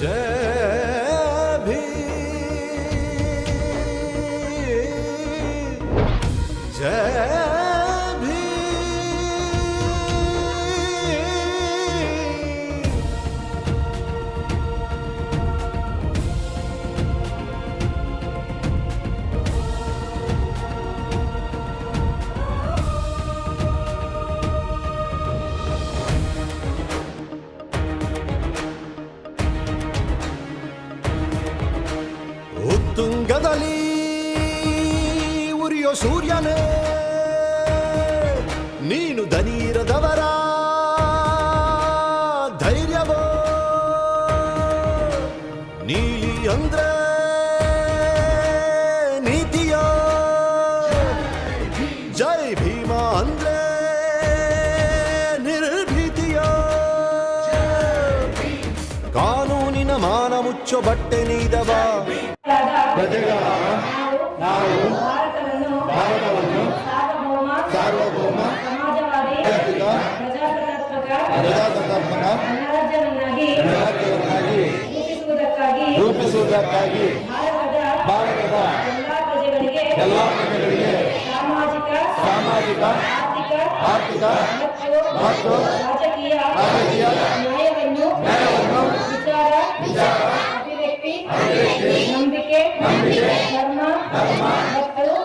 జయ ಉತ್ತುಂಗದಲ್ಲಿ ಉರಿಯೋ ಸೂರ್ಯನೇ, ನೀನು ದನೀರದವರ ಧೈರ್ಯವೋ? ನೀಲಿ ಅಂದ್ರೆ ನೀತಿಯೋ? ಜೈ ಭೀಮ ಅಂದ್ರೆ ನಿರ್ಭೀತಿಯೋ? ಕಾನೂನಿನ ಮಾನ ಬಟ್ಟೆ ನೀದವ? ಪ್ರಜೆಗಳ ನಾವು ಭಾರತವನ್ನು ಸಾರ್ವಭೌಮ ಪ್ರಜಾಸತ್ತಾತ್ಮಕ ರಾಜ್ಯವನ್ನಾಗಿ ರೂಪಿಸುವುದಕ್ಕಾಗಿ ಭಾರತದ ಎಲ್ಲಾ ಪ್ರಜೆಗಳಿಗೆ ಸಾಮಾಜಿಕ ಆರ್ಥಿಕ ಮತ್ತು ರಾಜಕೀಯ ರಾಜಕೀಯ ನ್ಯಾಯವನ್ನು ನ್ಯಾಯವನ್ನು ವಿಚಾರ ಅಭಿವ್ಯಕ್ತಿ ನಂಬಿಕೆ ಧರ್ಮ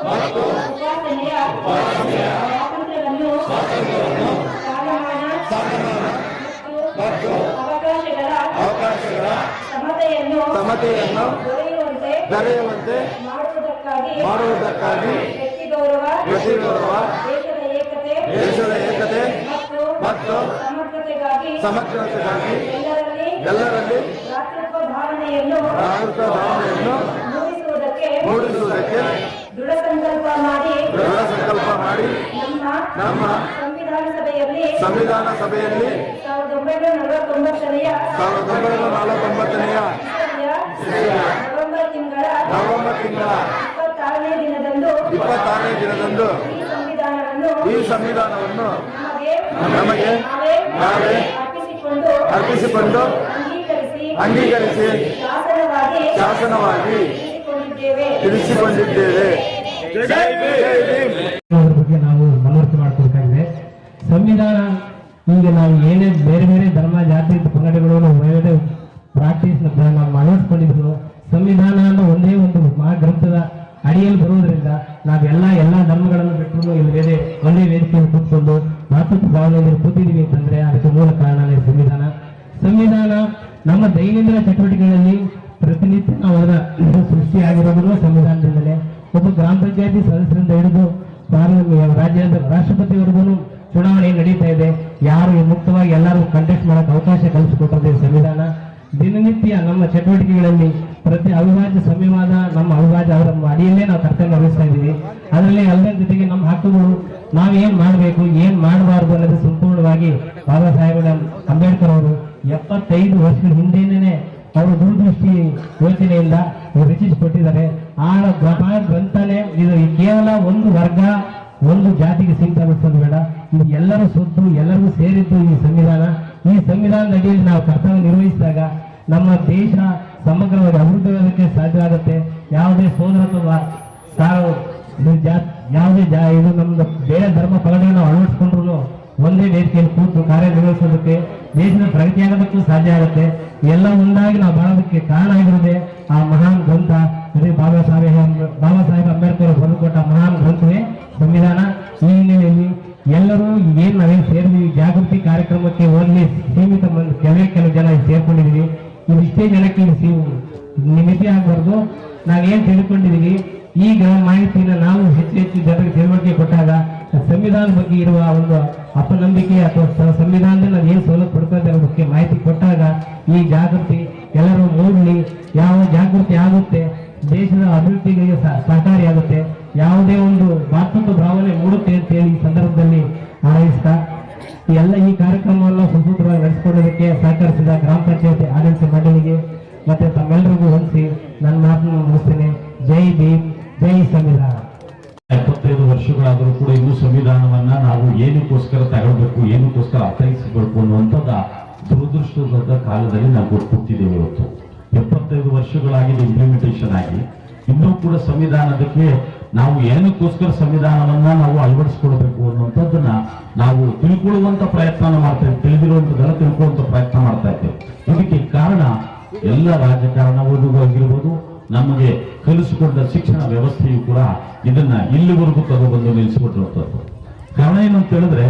ಮತ್ತು ಉಪಾಸನೆಯ ಸ್ವಾತಂತ್ರ್ಯವನ್ನು ಸ್ಥಾನಮಾನ ಮತ್ತು ಅವಕಾಶಗಳ ಅವಕಾಶಗಳ ಸಮತೆಯನ್ನು ಸಮತೆಯನ್ನು ದೊರೆಯುವಂತೆ ಮಾಡುವುದಕ್ಕಾಗಿ ವ್ಯಕ್ತಿ ಗೌರವ ವ್ಯಕ್ತಿ ಗೌರವ ದೇಶದ ಏಕತೆ ದೇಶದ ಏಕತೆ ಮತ್ತು ಸಮಗ್ರತೆಗಾಗಿ ಸಮಗ್ರತೆಗಾಗಿ ಎಲ್ಲರಲ್ಲಿ ಎಲ್ಲರಲ್ಲಿ ಭಾವನೆಯನ್ನು ಮೂಡಿಸುವುದಕ್ಕೆ ದೃಢ ಸಂಕಲ್ಪ ಮಾಡಿ ದೃಢ ಸಂಕಲ್ಪ ಮಾಡಿ ನಮ್ಮ ಸಂವಿಧಾನ ಸಭೆಯಲ್ಲಿ ಸಂವಿಧಾನ ಸಭೆಯಲ್ಲಿ ಸಾವಿರದ ಒಂಬೈನೂರ ನಲವತ್ತೊಂಬತ್ತನೆಯ ಸಾವಿರದ ಒಂಬೈನೂರ ನಲವತ್ತೊಂಬತ್ತನೆಯ ನವೆಂಬರ್ ತಿಂಗಳ ನವೆಂಬರ್ ತಿಂಗಳ ಇಪ್ಪತ್ತಾರನೇ ದಿನದಂದು ಇಪ್ಪತ್ತಾರನೇ ದಿನದಂದು ಈ ಸಂವಿಧಾನವನ್ನು ಈ ಸಂವಿಧಾನವನ್ನು ನಮಗೆ ನಾವೇ ಅರ್ಪಿಸಿಕೊಂಡು ಅರ್ಪಿಸಿಕೊಂಡು ಅಂಗೀಕರಿಸಿ ಅಂಗೀಕರಿಸಿ ಶಾಸನವಾಗಿ ತಿಳಿಸಿಕೊಂಡಿದ್ದೇವೆ. ಬಗ್ಗೆ ನಾವು ಮನವರಿಕೆ ಮಾಡಬೇಕಾಗಿದೆ ಸಂವಿಧಾನ ಈಗ ನಾವು ಏನೇ ಬೇರೆ ಬೇರೆ ಧರ್ಮ ಜಾತಿ ಪಂಗಡಗಳು ಬೇರೆ ಪ್ರಾಕ್ಟೀಸ್ ನಾವು ಅಳವಡಿಸ್ಕೊಂಡಿದ್ರು ಸಂವಿಧಾನ ಅನ್ನೋ ಒಂದೇ ಒಂದು ಮಹಾಗ್ರಂಥದ ಅಡಿಯಲ್ಲಿ ಬರುವುದರಿಂದ ನಾವೆಲ್ಲ ಎಲ್ಲ ಧರ್ಮಗಳನ್ನು ಬಿಟ್ಟು ಇಲ್ಲಿ ಬೇರೆ ಒಂದೇ ವೇದಿಕೆಯಲ್ಲಿ ಕೂತ್ಕೊಂಡು ಮಾತೃತ್ವ ಭಾವನೆಯಲ್ಲಿ ಕೂತಿದ್ದೀವಿ ಅಂತಂದ್ರೆ ಅದಕ್ಕೆ ಮೂಲ ಕಾರಣನೇ ಸಂವಿಧಾನ. ಸಂವಿಧಾನ ನಮ್ಮ ದೈನಂದಿನ ಚಟುವಟಿಕೆಗಳಲ್ಲಿ ಪ್ರತಿನಿತ್ಯ ಅವರ ಅದರ ಸೃಷ್ಟಿಯಾಗಿರೋದು ಸಂವಿಧಾನದಿಂದಲೇ ಒಬ್ಬ ಗ್ರಾಮ ಪಂಚಾಯತಿ ಸದಸ್ಯರಿಂದ ಹಿಡಿದು ರಾಜ್ಯದ ರಾಷ್ಟ್ರಪತಿವರೆಗೂ ಚುನಾವಣೆ ನಡೀತಾ ಇದೆ. ಯಾರು ಮುಕ್ತವಾಗಿ ಎಲ್ಲರೂ ಕಂಟೆಸ್ಟ್ ಮಾಡಕ್ಕೆ ಅವಕಾಶ ಕಲ್ಪಿಸಿಕೊಟ್ಟಿದೆ ಸಂವಿಧಾನ. ದಿನನಿತ್ಯ ನಮ್ಮ ಚಟುವಟಿಕೆಗಳಲ್ಲಿ ಪ್ರತಿ ಅವಿಭಾಜ್ಯ ಸಮಯವಾದ ನಮ್ಮ ಅವಿಭಾಜ್ಯ ಅವರ ಅಡಿಯಲ್ಲೇ ನಾವು ಕರ್ತವ್ಯ ನಿರ್ವಹಿಸ್ತಾ ಇದ್ದೀವಿ. ಅದರಲ್ಲಿ ಎಲ್ಲರ ಜೊತೆಗೆ ನಮ್ಮ ಹಕ್ಕುಗಳು ನಾವು ಏನ್ ಮಾಡಬೇಕು, ಏನ್ ಮಾಡಬಾರ್ದು ಅನ್ನೋದು ಸಂಪೂರ್ಣವಾಗಿ ಬಾಬಾ ಸಾಹೇಬ್ ಅಂಬೇಡ್ಕರ್ ಅವರು ಎಪ್ಪತ್ತೈದು ವರ್ಷಗಳ ಹಿಂದೆನೇ ಅವರು ದೂರದೃಷ್ಟಿ ಯೋಚನೆಯಿಂದ ರಚಿಸಿಕೊಟ್ಟಿದ್ದಾರೆ. ಆ ಗ್ರಹ ಗ್ರಂಥನೇ ಇದು ಕೇವಲ ಒಂದು ವರ್ಗ, ಒಂದು ಜಾತಿಗೆ ಸೀಮಿತಗೊಳಿಸೋದು ಬೇಡ. ಇದು ಎಲ್ಲರೂ ಸೊತ್ತು ಎಲ್ಲರಿಗೂ ಸೇರಿದ್ದು ಈ ಸಂವಿಧಾನ. ಈ ಸಂವಿಧಾನದ ಅಡಿಯಲ್ಲಿ ನಾವು ಕರ್ತವ್ಯ ನಿರ್ವಹಿಸಿದಾಗ ನಮ್ಮ ದೇಶ ಸಮಗ್ರವಾಗಿ ಅಭಿವೃದ್ಧಿಯಾಗಕ್ಕೆ ಸಾಧ್ಯ ಆಗುತ್ತೆ. ಯಾವುದೇ ಸೋದರತ್ವ ಜಾ- ಯಾವುದೇ ಜಾ, ಇದು ನಮ್ದು ಬೇರೆ ಧರ್ಮ ನಾವು ಅಳವಡಿಸ್ಕೊಂಡ್ರು ಒಂದೇ ವೇದಿಕೆಯಲ್ಲಿ ಕೂತು ಕಾರ್ಯನಿರ್ವಹಿಸೋದಕ್ಕೆ ದೇಶದ ಪ್ರಗತಿಯಾಗೋದಕ್ಕೂ ಸಾಧ್ಯ ಆಗುತ್ತೆ. ಎಲ್ಲ ಒಂದಾಗಿ ನಾವು ಬಾಳೋದಕ್ಕೆ ಕಾರಣ ಆಗಿರೋದೇ ಆ ಮಹಾನ್ ಗ್ರಂಥ. ಅದೇ ಬಾಬಾ ಸಾಹೇಬ್ ಬಾಬಾ ಸಾಹೇಬ್ ಅಂಬೇಡ್ಕರ್ ಬರೆದುಕೊಟ್ಟ ಮಹಾನ್ ಗ್ರಂಥವೇ ಸಂವಿಧಾನ. ಈ ಹಿನ್ನೆಲೆಯಲ್ಲಿ ಎಲ್ಲರೂ ಏನ್ ನಾವೇನು ಸೇರಿದ್ವಿ, ಜಾಗೃತಿ ಕಾರ್ಯಕ್ರಮಕ್ಕೆ ಓನ್ಲಿ ಸೀಮಿತ ಕೆಲವೇ ಕೆಲವು ಜನ ಸೇರ್ಕೊಂಡಿದೀವಿ. ಇದಿಷ್ಟೇ ಜನಕ್ಕೆ ಇಲ್ಲಿ ಸೀ- ನಿಮಿತಿ ಆಗಬಾರ್ದು. ನಾವೇನ್ ತಿಳ್ಕೊಂಡಿದೀವಿ, ಈಗ ಮಾಹಿತಿನ ನಾವು ಹೆಚ್ಚು ಹೆಚ್ಚು ಜನರಿಗೆ ತಿಳುವಳಿಕೆ ಕೊಟ್ಟಾಗ ಸಂವಿಧಾನ ಬಗ್ಗೆ ಇರುವ ಒಂದು ಅಪನಂಬಿಕೆ ಅಥವಾ ಸಂವಿಧಾನದಲ್ಲಿ ನಾವು ಏನು ಸೌಲಭ್ಯ ಪಡ್ಕೊಳ್ತಾ ಬಗ್ಗೆ ಮಾಹಿತಿ ಕೊಟ್ಟಾಗ ಈ ಜಾಗೃತಿ ಎಲ್ಲರೂ ಮೂಡಲಿ ಯಾವ ಜಾಗೃತಿ ಆಗುತ್ತೆ, ದೇಶದ ಅಭಿವೃದ್ಧಿಗೆ ಸಹಕಾರಿ ಸಹಕಾರಿಯಾಗುತ್ತೆ ಯಾವುದೇ ಒಂದು ಮಾತೃತ್ವ ಭಾವನೆ ಮೂಡುತ್ತೆ ಅಂತ ಹೇಳಿ ಈ ಸಂದರ್ಭದಲ್ಲಿ ಹಾರೈಸ್ತಾ ಎಲ್ಲ ಈ ಕಾರ್ಯಕ್ರಮವನ್ನು ಸುಸೂತ್ರವಾಗಿ ನಡೆಸಿಕೊಡೋದಕ್ಕೆ ಸಹಕರಿಸಿದ ಗ್ರಾಮ ಪಂಚಾಯತಿ ಆಡಳಿತ ಮಂಡಳಿಗೆ ಮತ್ತೆ ತಮ್ಮೆಲ್ಲರಿಗೂ ಹೊಂದಿಸಿ ನನ್ನ ಮಾತನ್ನು ಮುಗಿಸ್ತೇನೆ. ಜೈ ಭೀಮ್, ಜೈ ಸಂವಿಧಾನ. ಎಪ್ಪತ್ತೈದು ವರ್ಷಗಳಾದರೂ ಕೂಡ ಇನ್ನೂ ಸಂವಿಧಾನವನ್ನ ನಾವು ಏನಕ್ಕೋಸ್ಕರ ತಗೊಳ್ಬೇಕು, ಏನಕ್ಕೋಸ್ಕರ ಅರ್ಥೈಸಬೇಕು ಅನ್ನುವಂಥದ್ದು ದುರದೃಷ್ಟದ ಕಾಲದಲ್ಲಿ ನಾವು ಗೊತ್ತಿದ್ದೇವೆ ಇವತ್ತು ಎಪ್ಪತ್ತೈದು ವರ್ಷಗಳಾಗಿದೆ ಇಂಪ್ಲಿಮೆಂಟೇಷನ್ ಆಗಿ. ಇನ್ನೂ ಕೂಡ ಸಂವಿಧಾನದಕ್ಕೆ ನಾವು ಏನಕ್ಕೋಸ್ಕರ ಸಂವಿಧಾನವನ್ನ ನಾವು ಅಳವಡಿಸ್ಕೊಳ್ಬೇಕು ಅನ್ನುವಂಥದ್ದನ್ನ ನಾವು ತಿಳ್ಕೊಳ್ಳುವಂತ ಪ್ರಯತ್ನ ಮಾಡ್ತಾ ಇದ್ದೇವೆ. ತಿಳಿದಿರುವಂತದ್ದೆಲ್ಲ ತಿಳ್ಕೊಳ್ಳುವಂತ ಪ್ರಯತ್ನ ಮಾಡ್ತಾ ಇದ್ದೇವೆ. ಇದಕ್ಕೆ ಕಾರಣ ಎಲ್ಲ ರಾಜಕಾರಣವೂ ಆಗಿರ್ಬೋದು ನಮಗೆ ಕಲಿಸಿಕೊಂಡ ಶಿಕ್ಷಣ ವ್ಯವಸ್ಥೆಯು ಕೂಡ ಇದನ್ನ ಇಲ್ಲಿವರೆಗೂ ತಗೊಬಂದು ನಿಲ್ಲಿಸಿಕೊಟ್ಟಿರುವಂಥದ್ದು. ಕಾರಣ ಏನು ಅಂತ ಹೇಳಿದ್ರೆ,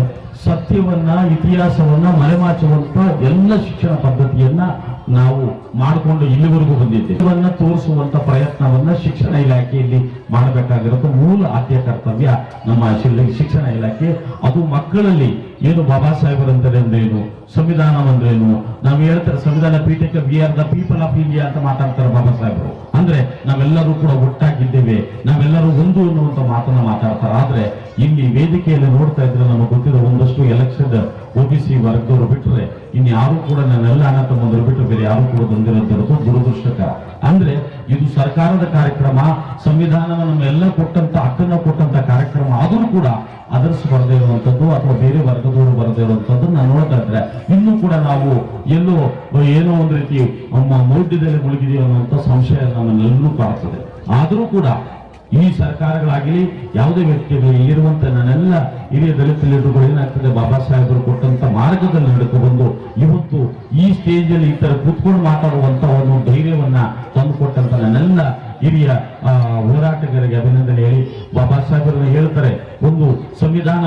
ಸತ್ಯವನ್ನ, ಇತಿಹಾಸವನ್ನ ಮರೆಮಾಚುವಂತ ಎಲ್ಲ ಶಿಕ್ಷಣ ಪದ್ಧತಿಯನ್ನ ನಾವು ಮಾಡಿಕೊಂಡು ಇಲ್ಲಿವರೆಗೂ ಬಂದಿದ್ದೇವೆ. ತೋರಿಸುವಂತ ಪ್ರಯತ್ನವನ್ನ ಶಿಕ್ಷಣ ಇಲಾಖೆಯಲ್ಲಿ ಮಾಡಬೇಕಾಗಿರೋದು ಮೂಲ ಆದ್ಯ ಕರ್ತವ್ಯ ನಮ್ಮ ಶಿಕ್ಷಣ ಇಲಾಖೆ. ಅದು ಮಕ್ಕಳಲ್ಲಿ ಏನು ಬಾಬಾ ಸಾಹೇಬರಂತಾರೆ ಅಂದ್ರೇನು, ಸಂವಿಧಾನ ಅಂದ್ರೇನು, ನಾವು ಹೇಳ್ತಾರೆ ಸಂವಿಧಾನ ಪೀಠಕ್ಕೆ we are the people of India ಅಂತ ಮಾತಾಡ್ತಾರೆ ಬಾಬಾ ಸಾಹೇಬರು. ಅಂದ್ರೆ ನಾವೆಲ್ಲರೂ ಕೂಡ ಒಟ್ಟಾಗಿದ್ದೇವೆ, ನಾವೆಲ್ಲರೂ ಒಂದು ಅನ್ನುವಂತ ಮಾತನ್ನ ಮಾತಾಡ್ತಾರೆ. ಆದ್ರೆ ಇಲ್ಲಿ ವೇದಿಕೆಯಲ್ಲಿ ನೋಡ್ತಾ ಇದ್ರೆ ನಮಗೆ ಗೊತ್ತಿರೋ ಒಂದಷ್ಟು ಎಲೆಕ್ಷನ್ ಒ ಬಿ ಸಿ ವರ್ಗದವರು ಬಿಟ್ಟರೆ ಇನ್ನು ಯಾರು ಕೂಡ ನನ್ನೆಲ್ಲ ಅಣ್ಣ ತಮ್ಮಂದರು ಬಿಟ್ಟರೆ ಬೇರೆ ಯಾರು ಕೂಡ ಬಂದಿರೋದಿರೋದು ದುರದೃಷ್ಟಕ. ಅಂದ್ರೆ ಇದು ಸರ್ಕಾರದ ಕಾರ್ಯಕ್ರಮ, ಸಂವಿಧಾನವನ್ನು ಎಲ್ಲ ಕೊಟ್ಟಂತ, ಹಕ್ಕನ್ನ ಕೊಟ್ಟಂತ ಕಾರ್ಯಕ್ರಮ ಆದರೂ ಕೂಡ ಅದರ್ಸ್ ಬರದೇ ಇರುವಂತದ್ದು ಅಥವಾ ಬೇರೆ ವರ್ಗದವರು ಬರದೇ ಇರುವಂತದ್ದು ನಾನು ನೋಡ್ತಾ ಇದ್ರೆ. ಇನ್ನೂ ಕೂಡ ನಾವು ಎಲ್ಲೋ ಏನೋ ಒಂದು ರೀತಿ ಮೌಢ್ಯದಲ್ಲಿ ಮುಳುಗಿದೀವಿ ಅನ್ನುವಂಥ ಸಂಶಯ ನಮ್ಮನ್ನೆಲ್ಲರೂ ಕಾಡ್ತದೆ. ಆದರೂ ಕೂಡ ಈ ಸರ್ಕಾರಗಳಾಗಲಿ, ಯಾವುದೇ ವ್ಯಕ್ತಿಗಳು ಇರುವಂತ ನನ್ನೆಲ್ಲ ಹಿರಿಯ ದಲಿತ ಲೀಡರ್ಗಳು ಏನಾಗ್ತದೆ, ಬಾಬಾ ಸಾಹೇಬರು ಕೊಟ್ಟಂತ ಮಾರ್ಗದಲ್ಲಿ ಬಂದು ಇವತ್ತು ಈ ಸ್ಟೇಜ್ ಅಲ್ಲಿ ಈ ತರ ಕೂತ್ಕೊಂಡು ಮಾತಾಡುವಂತ ಒಂದು ಧೈರ್ಯವನ್ನ ತಂದುಕೊಟ್ಟಂತ ನನ್ನೆಲ್ಲ ಹಿರಿಯ ಹೋರಾಟಗಾರರಿಗೆ ಅಭಿನಂದನೆ ಹೇಳಿ ಬಾಬಾ ಸಾಹೇಬರನ್ನ ಹೇಳ್ತಾರೆ, ಒಂದು ಸಂವಿಧಾನ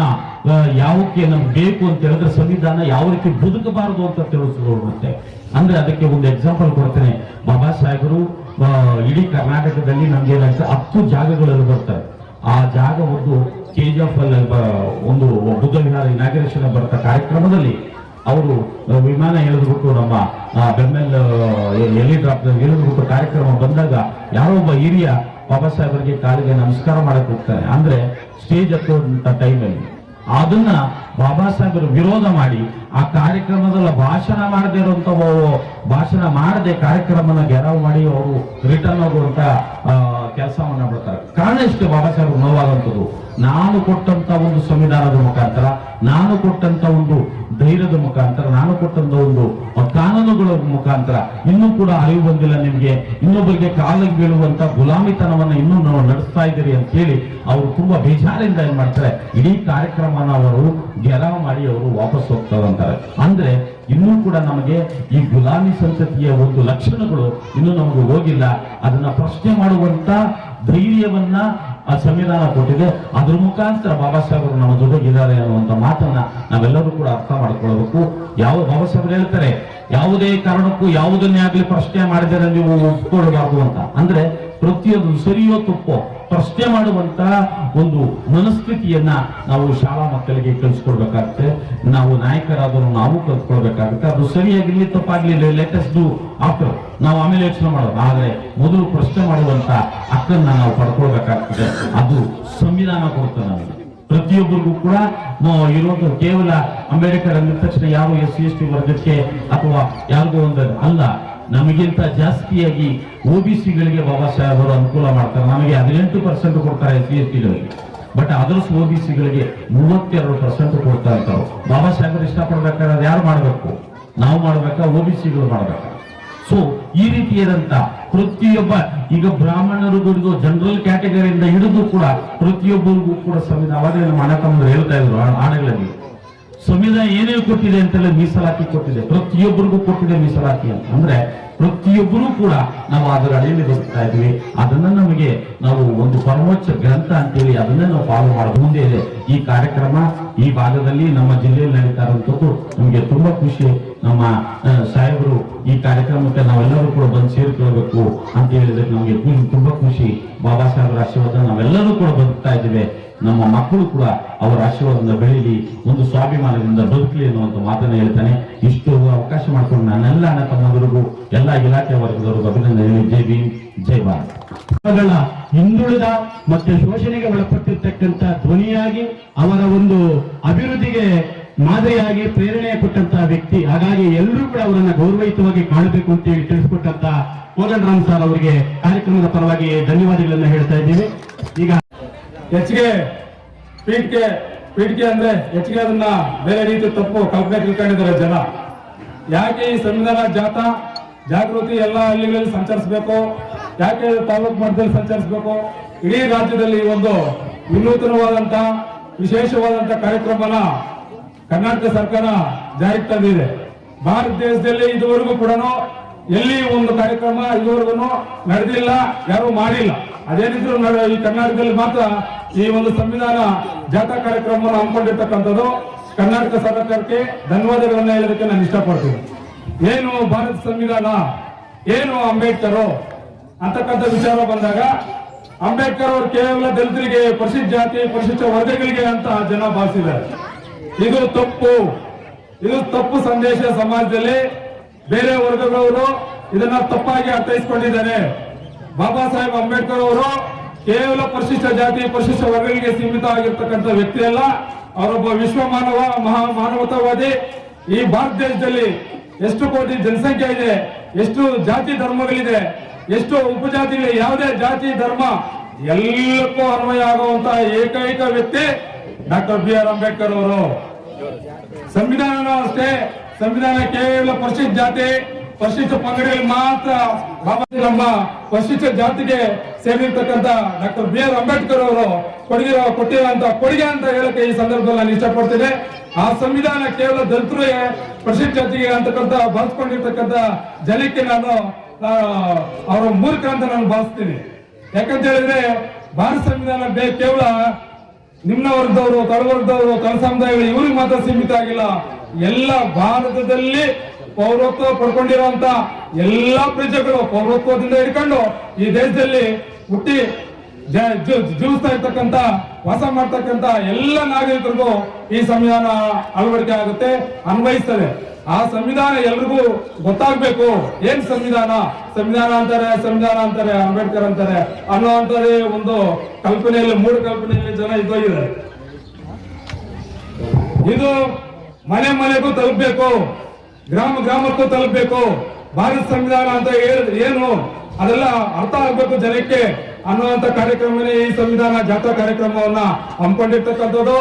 ಯಾವಕ್ಕೆ ನಮ್ಗೆ ಬೇಕು ಅಂತ ಹೇಳಿದ್ರೆ ಸಂವಿಧಾನ ಯಾವ ರೀತಿ ಬದುಕಬಾರದು ಅಂತ ತಿಳಿಸ್ಕೊಡುತ್ತೆ ಅಂದ್ರೆ ಅದಕ್ಕೆ ಒಂದು ಎಕ್ಸಾಂಪಲ್ ಕೊಡ್ತೇನೆ. ಬಾಬಾ ಸಾಹೇಬರು ಇಡೀ ಕರ್ನಾಟಕದಲ್ಲಿ ನಮ್ಗೆ ಏನಾಗ್ತದೆ, ಹತ್ತು ಜಾಗಗಳಲ್ಲಿ ಬರ್ತಾರೆ. ಆ ಜಾಗ ಒಂದು ಕೆ ಆಫ್ ಒಂದು ಬುದ್ಧ ವಿಹಾರ ಇನಾಗ್ರೇಷನ್ ಬರ್ತ ಕಾರ್ಯಕ್ರಮದಲ್ಲಿ ಅವರು ವಿಮಾನ ಇಳಿದ್ಬಿಟ್ಟು ನಮ್ಮ ಬೆಮ್ಮೆಲ್ ಎಲ್ಲಿ ಡ್ರಾಪ್ ಇಳಿದ್ಬಿಟ್ಟು ಕಾರ್ಯಕ್ರಮ ಬಂದಾಗ ಯಾರೋ ಒಬ್ಬ ಹಿರಿಯ ಬಾಬಾ ಸಾಹೇಬರಿಗೆ ಕಾಲಿಗೆ ನಮಸ್ಕಾರ ಮಾಡಕ್ ಹೋಗ್ತಾರೆ. ಅಂದ್ರೆ ಸ್ಟೇಜ್ ಹತ್ತುವಂತ ಟೈಮಲ್ಲಿ ಅದನ್ನ ಬಾಬಾ ಸಾಹೇಬರು ವಿರೋಧ ಮಾಡಿ, ಆ ಕಾರ್ಯಕ್ರಮದಲ್ಲಿ ಭಾಷಣ ಮಾಡದೇ ಇರುವಂತ ಭಾಷಣ ಮಾಡದೆ ಕಾರ್ಯಕ್ರಮನ ಗೆರಾವ್ ಮಾಡಿ ಅವರು ರಿಟರ್ನ್ ಆಗುವಂತ ಕೆಲಸವನ್ನ ಬಿಡ್ತಾರೆ ಕಾರಣ ಇಷ್ಟು, ಬಾಬಾ ಸಾಹೇಬರು ನೋವಾದಂಥದ್ದು. ನಾನು ಕೊಟ್ಟಂತ ಒಂದು ಸಂವಿಧಾನದ ಮುಖಾಂತರ, ನಾನು ಕೊಟ್ಟಂತ ಒಂದು ಧೈರ್ಯದ ಮುಖಾಂತರ, ನಾನು ಕೊಟ್ಟಂತ ಒಂದು ಕಾನೂನುಗಳ ಮುಖಾಂತರ ಇನ್ನೂ ಕೂಡ ಅರಿವು ಬಂದಿಲ್ಲ ನಿಮ್ಗೆ. ಇನ್ನೊಬ್ಬರಿಗೆ ಕಾಲಿಗೆ ಬೀಳುವಂತ ಗುಲಾಮಿತನವನ್ನ ಇನ್ನೂ ನಾವು ನಡೆಸ್ತಾ ಇದ್ದೀರಿ ಅಂತ ಹೇಳಿ ಅವರು ತುಂಬಾ ಬೇಜಾರಿಂದ ಏನ್ ಮಾಡ್ತಾರೆ? ಇಡೀ ಕಾರ್ಯಕ್ರಮನ ಅವರು ಗೆರಾವ್ ಮಾಡಿ ಅವರು ವಾಪಸ್ ಹೋಗ್ತಾರೆ ಅಂತಾರೆ. ಅಂದ್ರೆ ಇನ್ನೂ ಕೂಡ ನಮಗೆ ಈ ಗುಲಾಮಿ ಸಂತತಿಯ ಒಂದು ಲಕ್ಷಣಗಳು ಇನ್ನೂ ನಮಗೆ ಹೋಗಿಲ್ಲ. ಅದನ್ನ ಪ್ರಶ್ನೆ ಮಾಡುವಂತ ಧೈರ್ಯವನ್ನ ಆ ಸಂವಿಧಾನ ಕೊಟ್ಟಿದೆ, ಅದ್ರ ಮುಖಾಂತರ ಬಾಬಾ ಸಾಹೇಬರು ನಮ್ಮ ಜೊತೆಗಿದ್ದಾರೆ ಅನ್ನುವಂಥ ಮಾತನ್ನ ನಾವೆಲ್ಲರೂ ಕೂಡ ಅರ್ಥ ಮಾಡ್ಕೊಳ್ಬೇಕು. ಯಾವ ಬಾಬಾ ಸಾಹೇಬರು ಹೇಳ್ತಾರೆ ಯಾವುದೇ ಕಾರಣಕ್ಕೂ ಯಾವುದನ್ನೇ ಆಗಲಿ ಪ್ರಶ್ನೆ ಮಾಡಿದರೆ ನೀವು ಒಪ್ಕೊಳ್ಬಾರ್ದು ಅಂತ. ಅಂದ್ರೆ ಪ್ರತಿಯೊಂದು ಸರಿಯೋ ತಪ್ಪೋ ಪ್ರಶ್ನೆ ಮಾಡುವಂತ ಒಂದು ಮನಸ್ಥಿತಿಯನ್ನ ನಾವು ಶಾಲಾ ಮಕ್ಕಳಿಗೆ ಕಲಿಸ್ಕೊಡ್ಬೇಕಾಗುತ್ತೆ. ನಾವು ನಾಯಕರಾದರೂ ನಾವು ಕಲ್ತ್ಕೊಳ್ಬೇಕಾಗುತ್ತೆ ಅದು ಸರಿಯಾಗಿರ್ಲಿ ತಪ್ಪಾಗ್ಲಿ ಲೇಟೆಸ್ಟ್ ಆಫ್ಟರ್ ನಾವು ಆಮೇಲೆ ಯೋಚನೆ ಮಾಡೋದು. ಆದ್ರೆ ಮೊದಲು ಪ್ರಶ್ನೆ ಮಾಡುವಂತ ಹಕ್ಕನ್ನ ನಾವು ಪಡ್ಕೊಳ್ಬೇಕಾಗ್ತದೆ. ಅದು ಸಂವಿಧಾನ ಕೊಡ್ತದೆ ನಮಗೆ. ಪ್ರತಿಯೊಬ್ಬರಿಗೂ ಕೂಡ ಇರುವಂತಹ ಕೇವಲ ಅಂಬೇಡ್ಕರ್ ಅಂದ ತಕ್ಷಣ ಯಾವ ಎಸ್ ಸಿ, ಎಸ್ ಟಿ ವರ್ಗಕ್ಕೆ ಅಥವಾ ಯಾರಿಗೂ ಒಂದು ಅಲ್ಲ. ನಮಗಿಂತ ಜಾಸ್ತಿಯಾಗಿ ಒ ಬಿ ಸಿಗಳಿಗೆ ಬಾಬಾ ಸಾಹೇಬರು ಅನುಕೂಲ ಮಾಡ್ತಾರೆ. ನಮಗೆ ಹದಿನೆಂಟು ಪರ್ಸೆಂಟ್ ಕೊಡ್ತಾರೆ ಎಸ್ ಸಿ, ಎಸ್ ಟಿಗಳಿಗೆ ಬಟ್ ಅದರ್ಸ್ ಒ ಬಿ ಸಿಗಳಿಗೆ ಮೂವತ್ತೆರಡು ಪರ್ಸೆಂಟ್ ಕೊಡ್ತಾ ಇರ್ತಾರೆ. ಬಾಬಾ ಸಾಹೇಬರು ಇಷ್ಟಪಡ್ಬೇಕಾದ್ರೆ ಯಾರು ಮಾಡಬೇಕು? ನಾವು ಮಾಡ್ಬೇಕಾ? ಒ ಬಿ ಸಿಗಳು ಮಾಡ್ಬೇಕಾ? ಸೊ ಈ ರೀತಿಯಾದಂತ ಪ್ರತಿಯೊಬ್ಬ ಈಗ ಬ್ರಾಹ್ಮಣರಿಗೂ ಜನರಲ್ ಕ್ಯಾಟಗರಿಯಿಂದ ಹಿಡಿದು ಕೂಡ ಪ್ರತಿಯೊಬ್ಬರಿಗೂ ಕೂಡ ಸಂವಿಧಾನ ಅವಾಗಲೇ ನಮ್ಮ ಹೇಳ್ತಾ ಇದ್ರು ಆಣೆಗಳಲ್ಲಿ. ಸಂವಿಧಾನ ಏನೇನು ಕೊಟ್ಟಿದೆ ಅಂತೆಲ್ಲ ಮೀಸಲಾತಿ ಕೊಟ್ಟಿದೆ. ಪ್ರತಿಯೊಬ್ಬರಿಗೂ ಕೊಟ್ಟಿದೆ ಮೀಸಲಾತಿ ಅಂತ. ಅಂದ್ರೆ ಪ್ರತಿಯೊಬ್ಬರೂ ಕೂಡ ನಾವು ಅದರ ಅಡಿಯಲ್ಲಿ ಬರ್ತಾ ಇದ್ವಿ. ಅದನ್ನ ನಮಗೆ ನಾವು ಒಂದು ಪರಮೋಚ್ಚ ಗ್ರಂಥ ಅಂತೇಳಿ ಅದನ್ನೇ ನಾವು ಫಾಲೋ ಮಾಡೋದು ಮುಂದೆ ಇದೆ. ಈ ಕಾರ್ಯಕ್ರಮ ಈ ಭಾಗದಲ್ಲಿ ನಮ್ಮ ಜಿಲ್ಲೆಯಲ್ಲಿ ನಡೀತಾ ಇರುವಂತದ್ದು ನಮಗೆ ತುಂಬಾ ಖುಷಿ. ನಮ್ಮ ಸಾಹೇಬರು ಈ ಕಾರ್ಯಕ್ರಮಕ್ಕೆ ನಾವೆಲ್ಲರೂ ಕೂಡ ಬಂದು ಸೇರಿಕೊಳ್ಬೇಕು ಅಂತ ಹೇಳಿದ್ರೆ ನಮಗೆ ತುಂಬಾ ಖುಷಿ. ಬಾಬಾ ಸಾಹೇಬರ ಆಶೀರ್ವಾದ ನಾವೆಲ್ಲರೂ ಕೂಡ ಬದುಕ್ತಾ ಇದ್ದೇವೆ. ನಮ್ಮ ಮಕ್ಕಳು ಕೂಡ ಅವರ ಆಶೀರ್ವಾದದಿಂದ ಬೆಳೀಲಿ, ಒಂದು ಸ್ವಾಭಿಮಾನದಿಂದ ಬದುಕಲಿ ಅನ್ನುವಂಥ ಮಾತನ್ನ ಹೇಳ್ತಾನೆ. ಇಷ್ಟು ಅವಕಾಶ ಮಾಡಿಕೊಂಡು ನಾನೆಲ್ಲ ಅಣ್ಣ ತಮ್ಮಂದಿರಿಗೂ, ಎಲ್ಲ ಇಲಾಖೆ ವರ್ಗದವರಿಗೂ ಅಭಿನಂದನೆ ಜೈ ಭೀಮ್, ಜೈ ಭಾರತ್. ಹಿಂದುಳಿದ ಮತ್ತೆ ಶೋಷಣೆಗೆ ಒಳಪಟ್ಟಿರ್ತಕ್ಕಂಥ ಧ್ವನಿಯಾಗಿ ಅವರ ಒಂದು ಅಭಿವೃದ್ಧಿಗೆ ಮಾದರಿಯಾಗಿ ಪ್ರೇರಣೆ ಕೊಟ್ಟಂತಹ ವ್ಯಕ್ತಿ, ಹಾಗಾಗಿ ಎಲ್ಲರೂ ಕೂಡ ಅವರನ್ನ ಗೌರವಯುತವಾಗಿ ಕಾಣಬೇಕು ಅಂತ ಹೇಳಿ ತಿಳಿಸ್ಕೊಟ್ಟಂತ ರಾಮ್ ಸರ್ ಅವರಿಗೆ ಕಾರ್ಯಕ್ರಮದ ಪರವಾಗಿ ಧನ್ಯವಾದಗಳನ್ನ ಹೇಳ್ತಾ ಇದ್ದೀವಿ. ಈಗ ಹೆಚ್ಚಿಗೆ ಪೀಠಕ್ಕೆ ಪೀಠಕ್ಕೆ ಅಂದ್ರೆ ಹೆಚ್ಚಿಗೆ ಅದನ್ನ ಬೇರೆ ರೀತಿ ತಪ್ಪು ಕಲ್ಪನೆ ತಿಳ್ಕೊಂಡಿದ್ದಾರೆ ಜನ. ಯಾಕೆ ಈ ಸಂವಿಧಾನ ಜಾಥಾ ಜಾಗೃತಿ ಎಲ್ಲ ಹಳ್ಳಿಗಳಲ್ಲಿ ಸಂಚರಿಸಬೇಕು? ಯಾಕೆ ತಾಲೂಕು ಮಟ್ಟದಲ್ಲಿ ಸಂಚರಿಸಬೇಕು? ಇಡೀ ರಾಜ್ಯದಲ್ಲಿ ಒಂದು ವಿನೂತನವಾದಂತ, ವಿಶೇಷವಾದಂತ ಕಾರ್ಯಕ್ರಮನ ಕರ್ನಾಟಕ ಸರ್ಕಾರ ಜಾರಿಗೆ ತಂದಿದೆ. ಭಾರತ ದೇಶದಲ್ಲಿ ಇದುವರೆಗೂ ಕೂಡ ಎಲ್ಲಿ ಒಂದು ಕಾರ್ಯಕ್ರಮ ಇದುವರೆಗೂ ನಡೆದಿಲ್ಲ, ಯಾರು ಮಾಡಿಲ್ಲ. ಅದೇನಿದ್ರು ಈ ಕರ್ನಾಟಕದಲ್ಲಿ ಮಾತ್ರ ಈ ಒಂದು ಸಂವಿಧಾನ ಜಾಥಾ ಕಾರ್ಯಕ್ರಮವನ್ನು ಹಮ್ಮಿಕೊಂಡಿರ್ತಕ್ಕಂಥದ್ದು ಕರ್ನಾಟಕ ಸರ್ಕಾರಕ್ಕೆ ಧನ್ಯವಾದಗಳನ್ನ ಹೇಳೋದಕ್ಕೆ ನಾನು ಇಷ್ಟಪಡ್ತೀನಿ. ಏನು ಭಾರತ ಸಂವಿಧಾನ, ಏನು ಅಂಬೇಡ್ಕರ್ ಅಂತಕ್ಕಂಥ ವಿಚಾರ ಬಂದಾಗ ಅಂಬೇಡ್ಕರ್ ಅವರು ಕೇವಲ ದಲಿತರಿಗೆ, ಪರಿಶಿಷ್ಟ ಜಾತಿ, ಪರಿಶಿಷ್ಟ ವರ್ಗಗಳಿಗೆ ಅಂತ ಜನ ಭಾವಿಸಿದ್ದಾರೆ. ಇದು ತಪ್ಪು. ಇದು ತಪ್ಪು ಸಂದೇಶ ಸಮಾಜದಲ್ಲಿ ಬೇರೆ ವರ್ಗಗಳವರು ಇದನ್ನ ತಪ್ಪಾಗಿ ಅರ್ಥೈಸಿಕೊಂಡಿದ್ದಾರೆ. ಬಾಬಾ ಸಾಹೇಬ್ ಅಂಬೇಡ್ಕರ್ ಅವರು ಕೇವಲ ಪರಿಶಿಷ್ಟ ಜಾತಿ, ಪರಿಶಿಷ್ಟ ವರ್ಗಗಳಿಗೆ ಸೀಮಿತ ಆಗಿರ್ತಕ್ಕಂಥ ವ್ಯಕ್ತಿ ಅಲ್ಲ. ಅವರೊಬ್ಬ ವಿಶ್ವ ಮಾನವ ಮಹಾ ಮಾನವತಾವಾದಿ. ಈ ಭಾರತ ದೇಶದಲ್ಲಿ ಎಷ್ಟು ಕೋಟಿ ಜನಸಂಖ್ಯೆ ಇದೆ, ಎಷ್ಟು ಜಾತಿ ಧರ್ಮಗಳಿದೆ, ಎಷ್ಟು ಉಪಜಾತಿಗಳಿವೆ, ಯಾವುದೇ ಜಾತಿ, ಧರ್ಮ, ಎಲ್ಲಕ್ಕೂ ಅನ್ವಯ ಆಗುವಂತಹ ಏಕೈಕ ವ್ಯಕ್ತಿ ಡಾಕ್ಟರ್ ಬಿ ಆರ್ ಅಂಬೇಡ್ಕರ್ ಅವರು. ಸಂವಿಧಾನ ಅಷ್ಟೇ, ಸಂವಿಧಾನ ಕೇವಲ ಪರಿಶಿಷ್ಟ ಜಾತಿ, ಪರಿಶಿಷ್ಟ ಪಂಗಡಗಳಿಗೆ ಮಾತ್ರ ನಮ್ಮ ಪರಿಶಿಷ್ಟ ಜಾತಿಗೆ ಸೇರಿರ್ತಕ್ಕಂಥ ಡಾಕ್ಟರ್ ಬಿ ಆರ್ ಅಂಬೇಡ್ಕರ್ ಅವರು ಕೊಡುಗೆ ಕೊಟ್ಟಿರುವಂತ ಕೊಡುಗೆ ಅಂತ ಹೇಳಕ್ಕೆ ಈ ಸಂದರ್ಭದಲ್ಲಿ ನಾನು ಇಷ್ಟಪಡ್ತೇನೆ. ಆ ಸಂವಿಧಾನ ಕೇವಲ ದಲಿತರಿಗೆ ಪರಿಶಿಷ್ಟ ಜಾತಿಗೆ ಅಂತಕ್ಕಂಥ ಬಳಸ್ಕೊಂಡಿರ್ತಕ್ಕಂಥ ಜನಕ್ಕೆ ನಾನು ಅವರ ಮೂರ್ಖ ಅಂತ ನಾನು ಭಾವಿಸ್ತೀನಿ. ಯಾಕಂತ ಹೇಳಿದ್ರೆ, ಭಾರತ ಸಂವಿಧಾನ ಕೇವಲ ನಿಮ್ನ ವರ್ಗದವರು ತಳವರ್ಗದವರು ತಳ ಸಮುದಾಯಗಳು ಇವ್ರಿಗೆ ಮಾತ್ರ ಸೀಮಿತ ಆಗಿಲ್ಲ. ಎಲ್ಲ ಭಾರತದಲ್ಲಿ ಪೌರತ್ವ ಪಡ್ಕೊಂಡಿರುವಂತ ಎಲ್ಲಾ ಪ್ರಜೆಗಳು ಪೌರತ್ವದಿಂದ ಹಿಡ್ಕೊಂಡು ಈ ದೇಶದಲ್ಲಿ ಹುಟ್ಟಿ ಜೀವಿಸ್ತಾ ಇರ್ತಕ್ಕಂತ, ವಾಸ ಮಾಡ್ತಕ್ಕಂತ ಎಲ್ಲ ನಾಗರಿಕರಿಗೂ ಈ ಸಂವಿಧಾನ ಅಳವಡಿಕೆ ಆಗುತ್ತೆ, ಅನ್ವಯಿಸ್ತದೆ. ಆ ಸಂವಿಧಾನ ಎಲ್ರಿಗೂ ಗೊತ್ತಾಗ್ಬೇಕು. ಏನ್ ಸಂವಿಧಾನ? ಸಂವಿಧಾನ ಅಂತಾರೆ ಸಂವಿಧಾನ ಅಂತಾರೆ, ಅಂಬೇಡ್ಕರ್ ಅಂತಾರೆ. ಅನ್ನುವಂಥದ್ದೇ ಒಂದು ಕಲ್ಪನೆಯಲ್ಲಿ, ಮೂರು ಕಲ್ಪನೆಯಲ್ಲಿ ಜನ ಇದ್ದೋಗಿದ್ದಾರೆ ಇದು ಮನೆ ಮನೆಗೂ ತಲುಪಬೇಕು. ಗ್ರಾಮ ಗ್ರಾಮಕ್ಕೂ ತಲುಪಬೇಕು. ಭಾರತ ಸಂವಿಧಾನ ಅಂತ ಏನು? ಅದೆಲ್ಲ ಅರ್ಥ ಆಗ್ಬೇಕು ಜನಕ್ಕೆ ಅನ್ನುವಂತ ಕಾರ್ಯಕ್ರಮನೇ ಈ ಸಂವಿಧಾನ ಜಾತ್ರಾ ಕಾರ್ಯಕ್ರಮವನ್ನ ಹಮ್ಮಿಕೊಂಡಿರ್ತಕ್ಕಂಥದ್ದು.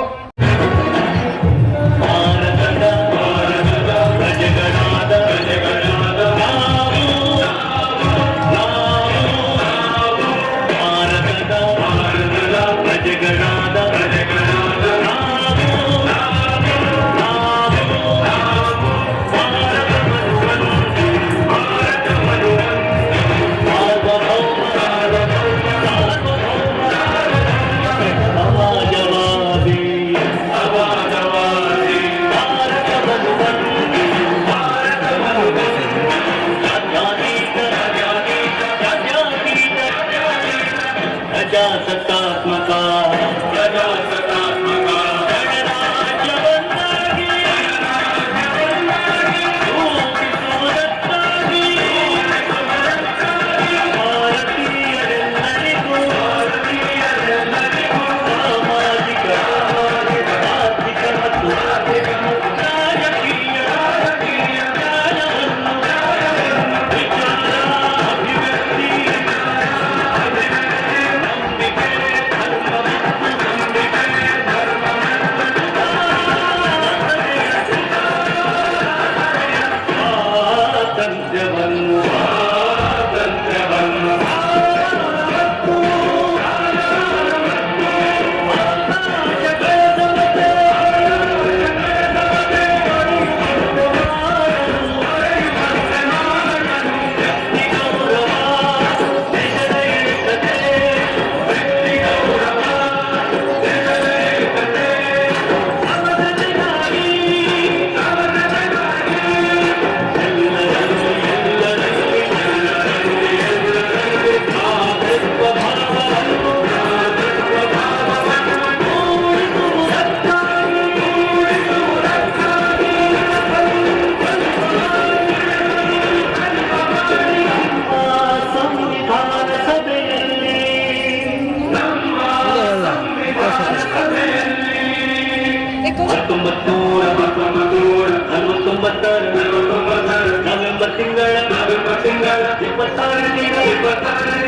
பட்டுங்கள் அவை பட்டுங்கள். இப்பத்தாறு நீங்கள் இப்பத்தாறு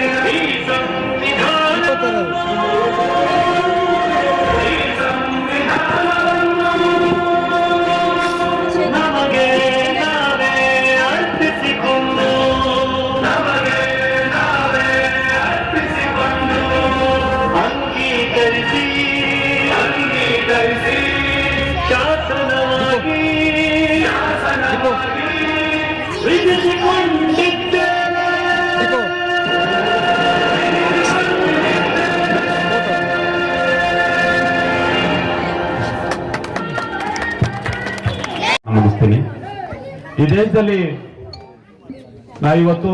ಮುಗಿಸ್ತೀನಿ. ಈ ದೇಶದಲ್ಲಿ ನಾವಿವತ್ತು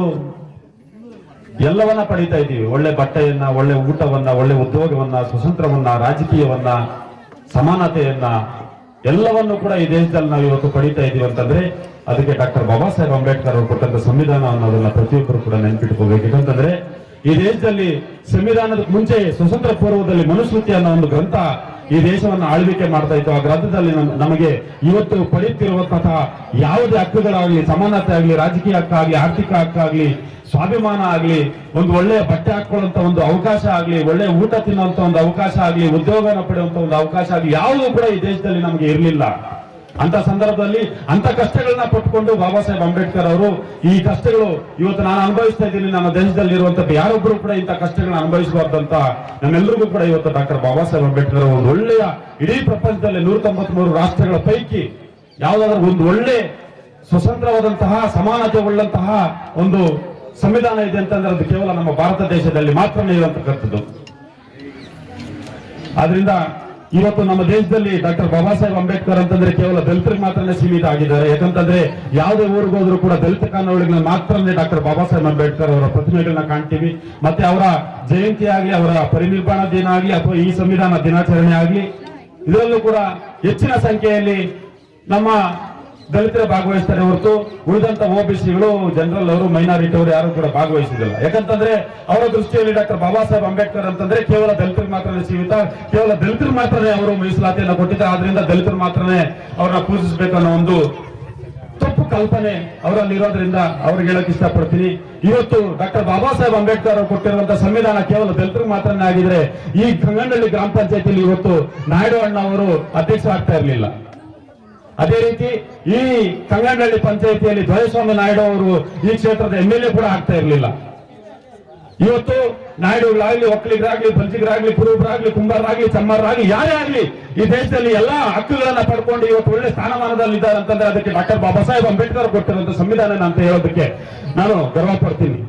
ಎಲ್ಲವನ್ನ ಪಡೀತಾ ಇದ್ದೀವಿ. ಒಳ್ಳೆ ಬಟ್ಟೆಯನ್ನ, ಒಳ್ಳೆ ಊಟವನ್ನ, ಒಳ್ಳೆ ಉದ್ಯೋಗವನ್ನ, ಸ್ವತಂತ್ರವನ್ನ, ರಾಜಕೀಯವನ್ನ, ಸಮಾನತೆಯನ್ನ ಎಲ್ಲವನ್ನು ಕೂಡ ಈ ದೇಶದಲ್ಲಿ ನಾವು ಇವತ್ತು ಪಡೀತಾ ಇದ್ದೀವಿ ಅಂತಂದ್ರೆ ಅದಕ್ಕೆ ಡಾಕ್ಟರ್ ಬಾಬಾ ಸಾಹೇಬ್ ಅಂಬೇಡ್ಕರ್ ಅವರು ಕೊಟ್ಟಂತ ಸಂವಿಧಾನ ಅನ್ನೋದನ್ನ ಪ್ರತಿಯೊಬ್ಬರು ಕೂಡ ನೆನ್ಪಿಟ್ಕೋಬೇಕು. ಯಾಕಂತಂದ್ರೆ ಈ ದೇಶದಲ್ಲಿ ಸಂವಿಧಾನದ ಮುಂಚೆ ಸ್ವತಂತ್ರ ಪೂರ್ವದಲ್ಲಿ ಮನುಸ್ಮೃತಿ ಅನ್ನೋ ಒಂದು ಗ್ರಂಥ ಈ ದೇಶವನ್ನು ಆಳ್ವಿಕೆ ಮಾಡ್ತಾ ಇತ್ತು. ಆ ಗ್ರಂಥದಲ್ಲಿ ನಮ್- ನಮಗೆ ಇವತ್ತು ಪಡೆಯುತ್ತಿರುವಂತಹ ಯಾವುದೇ ಹಕ್ಕುಗಳಾಗ್ಲಿ, ಸಮಾನತೆ ಆಗ್ಲಿ, ರಾಜಕೀಯ ಹಕ್ಕಾಗ್ಲಿ, ಆರ್ಥಿಕ ಹಕ್ಕಾಗ್ಲಿ, ಸ್ವಾಭಿಮಾನ ಆಗ್ಲಿ, ಒಂದು ಒಳ್ಳೆ ಬಟ್ಟೆ ಹಾಕೊಳ್ಳುವಂತ ಒಂದು ಅವಕಾಶ ಆಗ್ಲಿ ಒಳ್ಳೆ ಊಟ ತಿನ್ನುವಂತ ಒಂದು ಅವಕಾಶ ಆಗ್ಲಿ, ಉದ್ಯೋಗನ ಪಡೆಯುವಂತ ಒಂದು ಅವಕಾಶ ಆಗಲಿ, ಯಾವುದೂ ಕೂಡ ಈ ದೇಶದಲ್ಲಿ ನಮಗೆ ಇರಲಿಲ್ಲ. ಅಂತ ಸಂದರ್ಭದಲ್ಲಿ ಅಂತ ಕಷ್ಟಗಳನ್ನ ಪಟ್ಟುಕೊಂಡು ಬಾಬಾ ಸಾಹೇಬ್ ಅಂಬೇಡ್ಕರ್ ಅವರು ಈ ಕಷ್ಟಗಳು ಇವತ್ತು ನಾನು ಅನುಭವಿಸ್ತಾ ಇದ್ದೀನಿ. ನಮ್ಮ ದೇಶದಲ್ಲಿ ಇರುವಂತದ್ದು ಯಾರೊಬ್ಬರು ಕೂಡ ಇಂಥ ಕಷ್ಟಗಳನ್ನ ಅನುಭವಿಸಬಾರ್ದಂತ ನಮ್ಮೆಲ್ಲರಿಗೂ ಕೂಡ ಇವತ್ತು ಡಾಕ್ಟರ್ ಬಾಬಾ ಸಾಹೇಬ್ ಅಂಬೇಡ್ಕರ್ ಅವರು ಒಂದು ಒಳ್ಳೆಯ ಇಡೀ ಪ್ರಪಂಚದಲ್ಲಿ ನೂರ ತೊಂಬತ್ಮೂರು ರಾಷ್ಟ್ರಗಳ ಪೈಕಿ ಯಾವುದಾದ್ರೂ ಒಂದು ಒಳ್ಳೆ ಸ್ವತಂತ್ರವಾದಂತಹ ಸಮಾನತೆ ಉಳ್ಳಂತಹ ಒಂದು ಸಂವಿಧಾನ ಇದೆ ಅಂತಂದ್ರೆ ಅದು ಕೇವಲ ನಮ್ಮ ಭಾರತ ದೇಶದಲ್ಲಿ ಮಾತ್ರನೇ ಇರುವಂತಕ್ಕಂಥದ್ದು. ಆದ್ರಿಂದ ಇವತ್ತು ನಮ್ಮ ದೇಶದಲ್ಲಿ ಡಾಕ್ಟರ್ ಬಾಬಾ ಸಾಹೇಬ್ ಅಂಬೇಡ್ಕರ್ ಅಂತಂದ್ರೆ ಕೇವಲ ದಲಿತರಿಗೆ ಮಾತ್ರನೇ ಸೀಮಿತ ಆಗಿದ್ದಾರೆ. ಯಾಕಂತಂದ್ರೆ ಯಾವುದೇ ಊರಿಗೆ ಹೋದ್ರು ಕೂಡ ದಲಿತ ಕಾನೂನುಗಳಿಗೆ ಮಾತ್ರನೇ ಡಾಕ್ಟರ್ ಬಾಬಾ ಸಾಹೇಬ್ ಅಂಬೇಡ್ಕರ್ ಅವರ ಪ್ರತಿಮೆಗಳನ್ನ ಕಾಣ್ತೀವಿ. ಮತ್ತೆ ಅವರ ಜಯಂತಿ ಆಗಲಿ, ಅವರ ಪರಿನಿರ್ವಾಣ ದಿನ ಆಗಲಿ, ಅಥವಾ ಈ ಸಂವಿಧಾನ ದಿನಾಚರಣೆ ಆಗಲಿ, ಇದರಲ್ಲೂ ಕೂಡ ಹೆಚ್ಚಿನ ಸಂಖ್ಯೆಯಲ್ಲಿ ನಮ್ಮ ದಲಿತರೇ ಭಾಗವಹಿಸ್ತಾರೆ ಹೊರತು ಉಳಿದಂತ ಓಬಿಸಿಗಳು ಜನರಲ್ ಅವರು ಮೈನಾರಿಟಿ ಅವರು ಯಾರು ಕೂಡ ಭಾಗವಹಿಸಿದಿಲ್ಲ ಯಾಕಂತಂದ್ರೆ ಅವರ ದೃಷ್ಟಿಯಲ್ಲಿ ಡಾಕ್ಟರ್ ಬಾಬಾ ಸಾಹೇಬ್ ಅಂಬೇಡ್ಕರ್ ಅಂತಂದ್ರೆ ಕೇವಲ ದಲಿತರಿಗೆ ಮಾತ್ರನೇ ಸೀಮಿತ ಕೇವಲ ದಲಿತರು ಮಾತ್ರನೇ ಅವರು ಮೀಸಲಾತಿಯನ್ನು ಕೊಟ್ಟಿದ್ದಾರೆ. ಆದ್ರಿಂದ ದಲಿತರು ಮಾತ್ರನೇ ಅವ್ರನ್ನ ಪೂಜಿಸಬೇಕು ಅನ್ನೋ ಒಂದು ತಪ್ಪು ಕಲ್ಪನೆ ಅವರಲ್ಲಿ ಇರೋದ್ರಿಂದ ಅವ್ರಿಗೆ ಹೇಳಕ್ ಇಷ್ಟಪಡ್ತೀನಿ. ಇವತ್ತು ಡಾಕ್ಟರ್ ಬಾಬಾ ಸಾಹೇಬ್ ಅಂಬೇಡ್ಕರ್ ಅವರು ಕೊಟ್ಟಿರುವಂತಹ ಸಂವಿಧಾನ ಕೇವಲ ದಲಿತರು ಮಾತ್ರನೇ ಆಗಿದ್ರೆ ಈ ಗಂಗನಹಳ್ಳಿ ಗ್ರಾಮ ಪಂಚಾಯತಿಯಲ್ಲಿ ಇವತ್ತು ನಾಯ್ಡು ಅಣ್ಣ ಅವರು ಅಧ್ಯಕ್ಷ ಆಗ್ತಾ ಇರಲಿಲ್ಲ. ಅದೇ ರೀತಿ ಈ ಕಂಗನಹಳ್ಳಿ ಪಂಚಾಯತಿಯಲ್ಲಿ ದೊರೆಸ್ವಾಮಿ ನಾಯ್ಡು ಅವರು ಈ ಕ್ಷೇತ್ರದ ಎಂ ಎಲ್ ಎ ಕೂಡ ಆಗ್ತಾ ಇರಲಿಲ್ಲ. ಇವತ್ತು ನಾಯ್ಡುಗಳಾಗ್ಲಿ, ಒಕ್ಕಲಿಗರಾಗ್ಲಿ, ಪಂಚಿಗರಾಗ್ಲಿ ಕುರುಬರಾಗ್ಲಿ ಕುಂಬಾರರಾಗ್ಲಿ, ಚಮ್ಮಾರರಾಗ್ಲಿ, ಯಾರೇ ಆಗ್ಲಿ ಈ ದೇಶದಲ್ಲಿ ಎಲ್ಲಾ ಹಕ್ಕುಗಳನ್ನ ಪಡ್ಕೊಂಡು ಇವತ್ತು ಒಳ್ಳೆ ಸ್ಥಾನಮಾನದಲ್ಲಿ ಇದ್ದಾರೆ ಅಂತಂದ್ರೆ ಅದಕ್ಕೆ ಡಾಕ್ಟರ್ ಬಾಬಾ ಸಾಹೇಬ್ ಅಂಬೇಡ್ಕರ್ ಕೊಟ್ಟಿರುವಂತ ಸಂವಿಧಾನ ಅಂತ ಹೇಳೋದಕ್ಕೆ ನಾನು ಗರ್ವ ಪಡ್ತೀನಿ.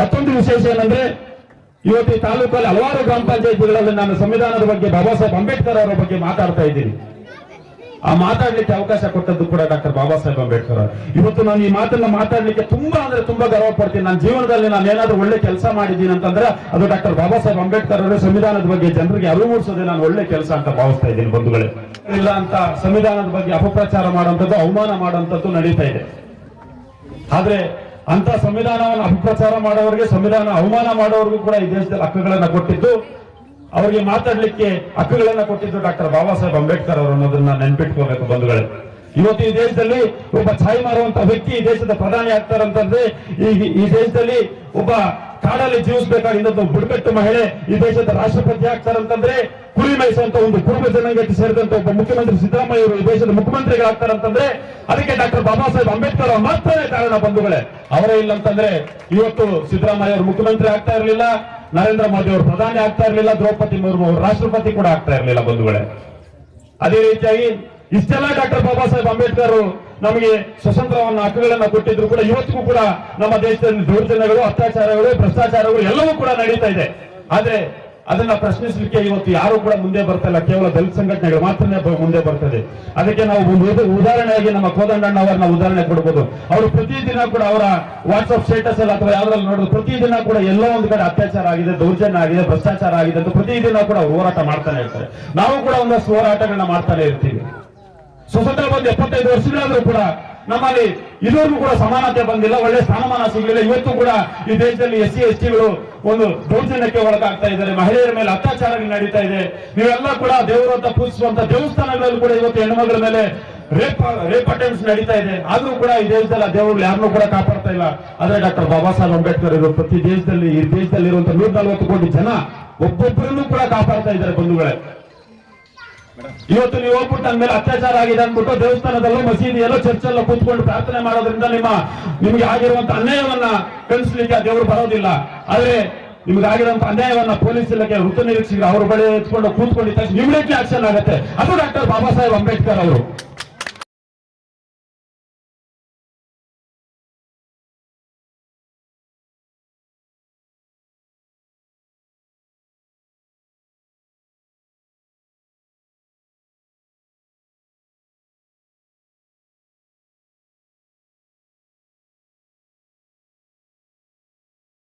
ಮತ್ತೊಂದು ವಿಶೇಷ ಏನಂದ್ರೆ ಇವತ್ತು ಈ ತಾಲೂಕಲ್ಲಿ ಹಲವಾರು ಗ್ರಾಮ ಪಂಚಾಯತಿಗಳಲ್ಲಿ ನಾನು ಸಂವಿಧಾನದ ಬಗ್ಗೆ ಬಾಬಾ ಸಾಹೇಬ್ ಅಂಬೇಡ್ಕರ್ ಅವರ ಬಗ್ಗೆ ಮಾತಾಡ್ತಾ ಇದ್ದೀನಿ. ಆ ಮಾತಾಡ್ಲಿಕ್ಕೆ ಅವಕಾಶ ಕೊಟ್ಟದ್ದು ಕೂಡ ಡಾಕ್ಟರ್ ಬಾಬಾ ಸಾಹೇಬ್ ಅಂಬೇಡ್ಕರ್ ಇವತ್ತು ನಾನು ಈ ಮಾತನ್ನ ಮಾತಾಡ್ಲಿಕ್ಕೆ ತುಂಬಾ ಅಂದ್ರೆ ತುಂಬಾ ಗರ್ವ ಪಡ್ತೀನಿ. ನನ್ನ ಜೀವನದಲ್ಲಿ ನಾನು ಏನಾದ್ರೂ ಒಳ್ಳೆ ಕೆಲಸ ಮಾಡಿದ್ದೀನಿ ಅಂತಂದ್ರೆ ಅದು ಡಾಕ್ಟರ್ ಬಾಬಾ ಸಾಹೇಬ್ ಅಂಬೇಡ್ಕರ್ ಅವರ ಸಂವಿಧಾನದ ಬಗ್ಗೆ ಜನರಿಗೆ ಅರಿವು ಮೂಡಿಸೋದೇ ನಾನು ಒಳ್ಳೆ ಕೆಲಸ ಅಂತ ಭಾವಿಸ್ತಾ ಇದ್ದೀನಿ ಬಂಧುಗಳೇ. ಇಲ್ಲ ಅಂತ ಸಂವಿಧಾನದ ಬಗ್ಗೆ ಅಪಪ್ರಚಾರ ಮಾಡುವಂಥದ್ದು, ಅವಮಾನ ಮಾಡುವಂಥದ್ದು ನಡೀತಾ ಇದೆ. ಆದ್ರೆ ಅಂತ ಸಂವಿಧಾನವನ್ನು ಅಪಪ್ರಚಾರ ಮಾಡೋರಿಗೆ ಸಂವಿಧಾನ ಅವಮಾನ ಮಾಡೋರಿಗೂ ಕೂಡ ಈ ದೇಶದಲ್ಲಿ ಹಕ್ಕುಗಳನ್ನ ಕೊಟ್ಟಿದ್ದು ಅವರಿಗೆ ಮಾತಾಡ್ಲಿಕ್ಕೆ ಹಕ್ಕುಗಳನ್ನ ಕೊಟ್ಟಿದ್ದು ಡಾಕ್ಟರ್ ಬಾಬಾ ಸಾಹೇಬ್ ಅಂಬೇಡ್ಕರ್ ಅವರು ಅನ್ನೋದನ್ನ ನೆನ್ಪಿಟ್ಕೋಬೇಕು ಬಂಧುಗಳೇ. ಇವತ್ತು ಈ ದೇಶದಲ್ಲಿ ಒಬ್ಬ ಛಾಯಿ ಮಾರುವಂತ ವ್ಯಕ್ತಿ ಈ ದೇಶದ ಪ್ರಧಾನಿ ಆಗ್ತಾರಂತಂದ್ರೆ ಈ ಈ ದೇಶದಲ್ಲಿ ಒಬ್ಬ ಕಾಡಲ್ಲಿ ಜೀವಿಸಬೇಕಾದ ಇನ್ನೊಂದು ಬುಡಕಟ್ಟು ಮಹಿಳೆ ಈ ದೇಶದ ರಾಷ್ಟ್ರಪತಿ ಆಗ್ತಾರಂತಂದ್ರೆ ಕುರಿ ಮೇಯಿಸುವಂತ ಒಂದು ಕುರುಬ ಜನಾಂಗಕ್ಕೆ ಸೇರಿದಂತ ಒಬ್ಬ ಮುಖ್ಯಮಂತ್ರಿ ಸಿದ್ದರಾಮಯ್ಯ ಅವರು ಈ ದೇಶದ ಮುಖ್ಯಮಂತ್ರಿಗಳಾಗ್ತಾರಂತಂದ್ರೆ ಅದಕ್ಕೆ ಡಾಕ್ಟರ್ ಬಾಬಾ ಸಾಹೇಬ್ ಅಂಬೇಡ್ಕರ್ ಮಾತ್ರನೇ ಕಾರಣ ಬಂಧುಗಳೇ. ಅವರೇ ಇಲ್ಲ ಅಂತಂದ್ರೆ ಇವತ್ತು ಸಿದ್ದರಾಮಯ್ಯ ಅವರು ಮುಖ್ಯಮಂತ್ರಿ ಆಗ್ತಾ ಇರಲಿಲ್ಲ. ನರೇಂದ್ರ ಮೋದಿ ಅವರು ಪ್ರಧಾನಿ ಆಗ್ತಾ ಇರಲಿಲ್ಲ, ದ್ರೌಪದಿ ಮುರ್ಮು ಅವರು ರಾಷ್ಟ್ರಪತಿ ಕೂಡ ಆಗ್ತಾ ಇರಲಿಲ್ಲ ಬಂಧುಗಳೇ. ಅದೇ ರೀತಿಯಾಗಿ ಇಷ್ಟೆಲ್ಲ ಡಾಕ್ಟರ್ ಬಾಬಾ ಸಾಹೇಬ್ ಅಂಬೇಡ್ಕರ್ ನಮಗೆ ಸ್ವತಂತ್ರವನ್ನ, ಹಕ್ಕುಗಳನ್ನ ಕೊಟ್ಟಿದ್ರು ಕೂಡ ಇವತ್ತಿಗೂ ಕೂಡ ನಮ್ಮ ದೇಶದಲ್ಲಿ ದೌರ್ಜನ್ಯಗಳು, ಅತ್ಯಾಚಾರಗಳು, ಭ್ರಷ್ಟಾಚಾರಗಳು ಎಲ್ಲವೂ ಕೂಡ ನಡೀತಾ ಇದೆ. ಆದ್ರೆ ಅದನ್ನ ಪ್ರಶ್ನಿಸಲಿಕ್ಕೆ ಇವತ್ತು ಯಾರು ಕೂಡ ಮುಂದೆ ಬರ್ತಾ ಇಲ್ಲ ಕೇವಲ ದಲಿತ ಸಂಘಟನೆಗಳು ಮಾತ್ರ ಮುಂದೆ ಬರ್ತದೆ. ಅದಕ್ಕೆ ನಾವು ಉದಾಹರಣೆಯಾಗಿ ನಮ್ಮ ಕೋದಂಡಣ್ಣ ಅವರನ್ನ ಉದಾಹರಣೆ ಕೊಡಬಹುದು ಅವರು ಪ್ರತಿದಿನ ಕೂಡ ಅವರ ವಾಟ್ಸ್ಆಪ್ ಸ್ಟೇಟಸ್ ಅಲ್ಲಿ ಅಥವಾ ಯಾವ್ದ್ರಲ್ಲಿ ನೋಡಿದ್ರು ಪ್ರತಿದಿನ ಕೂಡ ಎಲ್ಲೋ ಒಂದು ಕಡೆ ಅತ್ಯಾಚಾರ ಆಗಿದೆ, ದೌರ್ಜನ್ಯ ಆಗಿದೆ, ಭ್ರಷ್ಟಾಚಾರ ಆಗಿದೆ ಅಂತ ಪ್ರತಿದಿನ ಕೂಡ ಹೋರಾಟ ಮಾಡ್ತಾನೆ ಇರ್ತಾರೆ. ನಾವು ಕೂಡ ಒಂದಷ್ಟು ಹೋರಾಟಗಳನ್ನ ಮಾಡ್ತಾನೆ ಇರ್ತೀವಿ. ಸ್ವತಂತ್ರ ಬಂದು ಎಪ್ಪತ್ತೈದು ವರ್ಷಗಳಾದ್ರೂ ಕೂಡ ನಮ್ಮಲ್ಲಿ ಇದುವರೆಗೂ ಕೂಡ ಸಮಾನತೆ ಬಂದಿಲ್ಲ, ಒಳ್ಳೆ ಸ್ಥಾನಮಾನ ಸಿಗಲಿಲ್ಲ. ಇವತ್ತು ಕೂಡ ಈ ದೇಶದಲ್ಲಿ ಎಸ್ ಸಿ ಎಸ್ ಟಿಗಳು ಒಂದು ದೌರ್ಜನ್ಯಕ್ಕೆ ಒಳಗಾಗ್ತಾ ಇದ್ದಾರೆ. ಮಹಿಳೆಯರ ಮೇಲೆ ಅತ್ಯಾಚಾರಗಳು ನಡೀತಾ ಇದೆ. ನೀವೆಲ್ಲ ಕೂಡ ದೇವರಂತ ಪೂಜಿಸುವಂತ ದೇವಸ್ಥಾನಗಳಲ್ಲಿ ಕೂಡ ಇವತ್ತು ಹೆಣ್ಣುಮಗಳ ಮೇಲೆ ರೇಪ್ ರೇಪ್ ಅಟೆಂಪ್ಸ್ ನಡೀತಾ ಇದೆ. ಆದ್ರೂ ಕೂಡ ಈ ದೇಶದಲ್ಲಿ ಆ ದೇವರುಗಳು ಯಾರನ್ನೂ ಕೂಡ ಕಾಪಾಡ್ತಾ ಇಲ್ಲ. ಆದ್ರೆ ಡಾಕ್ಟರ್ ಬಾಬಾ ಸಾಹೇಬ್ ಅಂಬೇಡ್ಕರ್ ಇರೋ ಪ್ರತಿ ದೇಶದಲ್ಲಿ, ಈ ದೇಶದಲ್ಲಿ ಇರುವಂತ ನೂರ ನಲವತ್ತು ಕೋಟಿ ಜನ ಒಬ್ಬೊಬ್ಬರನ್ನು ಕೂಡ ಕಾಪಾಡ್ತಾ ಇದ್ದಾರೆ ಬಂಧುಗಳೇ. ಇವತ್ತು ನೀವು ಹೋಗ್ಬಿಟ್ಟು ನನ್ನ ಮೇಲೆ ಅತ್ಯಾಚಾರ ಆಗಿದೆ ಅಂದ್ಬಿಟ್ಟು ಮಸೀದಿ ಮಸೀದಿಯಲ್ಲೋ ಚರ್ಚಲ್ಲೋ ಕೂತ್ಕೊಂಡು ಪ್ರಾರ್ಥನೆ ಮಾಡೋದ್ರಿಂದ ನಿಮ್ಮ, ನಿಮ್ಗೆ ಆಗಿರುವಂತ ಅನ್ಯಾಯವನ್ನ ಕಳಿಸ್ಲಿಕ್ಕೆ ಆ ದೇವರು ಬರೋದಿಲ್ಲ. ಆದ್ರೆ ನಿಮ್ಗೆ ಆಗಿರುವಂತ ಅನ್ಯಾಯವನ್ನ ಪೊಲೀಸ್ ಇಲಾಖೆ ವೃತ್ತ ನಿರೀಕ್ಷಕರು ಅವ್ರ ಬಳಿ ಎತ್ಕೊಂಡು ಕೂತ್ಕೊಂಡಿದ್ದ ಇಮಿಡಿಯೇಟ್ಲಿ ಆಕ್ಷನ್ ಆಗುತ್ತೆ? ಅದು ಡಾಕ್ಟರ್ ಬಾಬಾ ಸಾಹೇಬ್ ಅಂಬೇಡ್ಕರ್ ಅವರು.